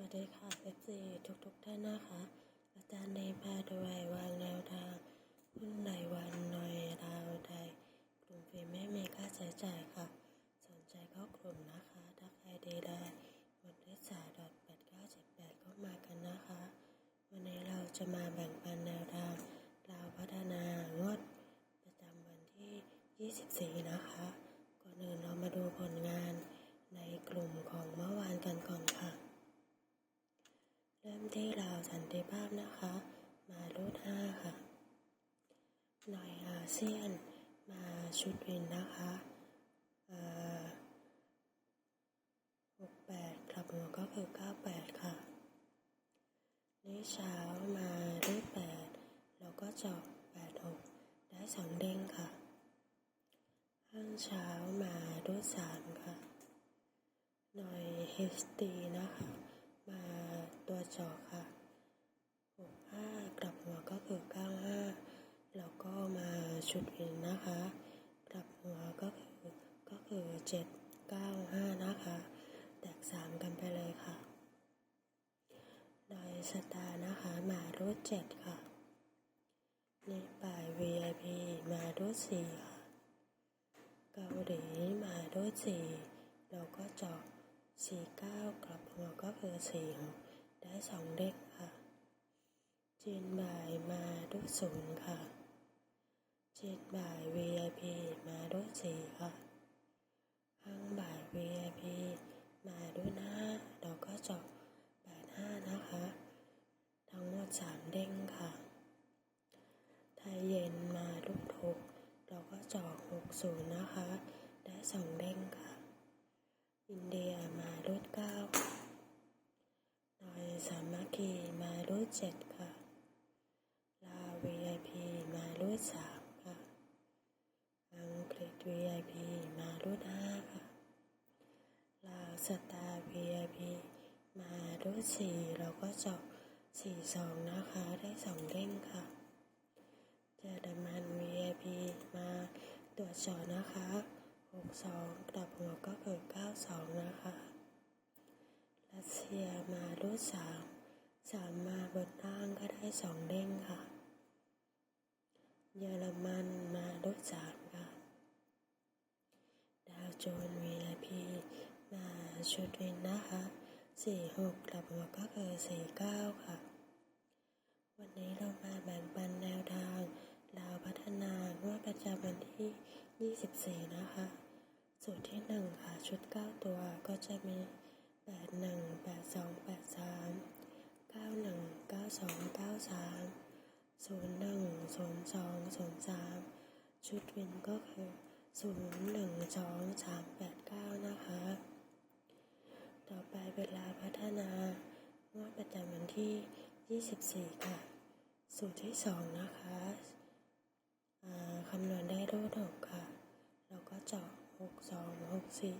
วัสดีค่ะ FC ทุกทุกๆท่านนะคะ อาจารย์ในพาด้วยวางแนวทางหุ้นรายวันหน่อยดาวไทยกลุ่มฟรีไม่มีค่าใช้จ่ายค่ะ สนใจเข้ากลุ่มนะคะถ้าใครดีได้หมดเลขสาดอทแปดเก้าเจ็ดแปดก็มากันนะคะ วันนี้เราจะมาแบ่งปันแนวทางลาวพัฒนางวดประจำวันที่ 24 นะคะ ก่อนอื่นเรามาดูผลงานในกลุ่มของเมื่อวานกันก่อนค่ะ เริ่มที่ลาวสันติภาพนะคะ มารูดห้าค่ะ หน่อยอา เซียนมาชุดวินนะคะหกแปดกลับหัวก็คือเก้าแปดค่ะนี่เช้ามารูดแปดแล้วก็เจาะแปดหกได้สองเด้งค่ะห้างเช้ามารูดสามค่ะหน่อย HD นะคะ มาตัวจอค่ะ 65 กลับหัวก็คือ 95 แล้วก็ มาชุดวินนะคะ กลับหัวก็คือก็คือ795นะคะ แตก3กันไปเลยค่ะโดยสตานะคะมารูดค่ะนี่ป่าย VIP มารูด4ค่ะ เกาหลีมารูด4แล้วก็เจาะ49กลับหัวก็คือ4ค่ได้สองเด้งค่ะจีนบ่ายมาด้วยศูนย์ค่ะ จีนบ่าย VIP มาด้วยสี่ค่ะห้างบ่าย VIP มาด้วยหน้าเราก็เจาะ85นะคะ ทั้งหมด3เด้งค่ะ ไทยเย็นมาลูกทุกเราก็เจาะ60นย์นะคะ ได้สองเด้งค่ะ อินเดียมารูดเก้าหน่อยสามัคคีมารูดเจ็ดค่ะ ลาว VIP มารูดสามค่ะ อังกฤษ VIP มารูดห้าค่ะลาวสตาร์ VIP มารูดสี่เราก็จาะสี่สองนะคะ ได้สองเด้งค่ะ เจอดมัน VIP มาตรวจสอบนะคะ62กลับหัวก็คือ92นะคะ รัสเซียมารูด3 3มสามมาบนล่างก็ได้2เด้งค่ะ เยอรมันมารูด3ค่ะ ดาวโจนส์ VIP มาชุดวินนะคะ46กลับหัวก็คือ49ค่ะ วันนี้เรามาแบ่งปันแนวทางลาวพัฒนางวดประจำวันที่ 24 นะคะ สูตรที่ 1 ค่ะ ชุด 9 ตัวก็จะมี 81 82 83 91 92 93 01 02 03 ชุดวินก็คือ 0 1 2 3 8 9 นะคะ ต่อไปเป็นลาวพัฒนางวดประจำวัน ที่ 24 ค่ะ สูตรที่ 2 นะคะคำนวณได้รูดหกค่ะ แล้วก็เจาะหกสองหกสี่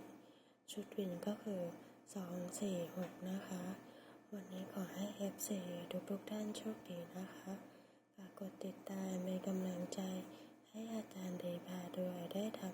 ชุดวินก็คือสองสี่หกนะคะ วันนี้ขอให้ FC ทุกทุกท่านโชคดีนะคะฝากกดติดตามเป็นกำลังใจให้อาจารย์เดพาด้วยได้ทำ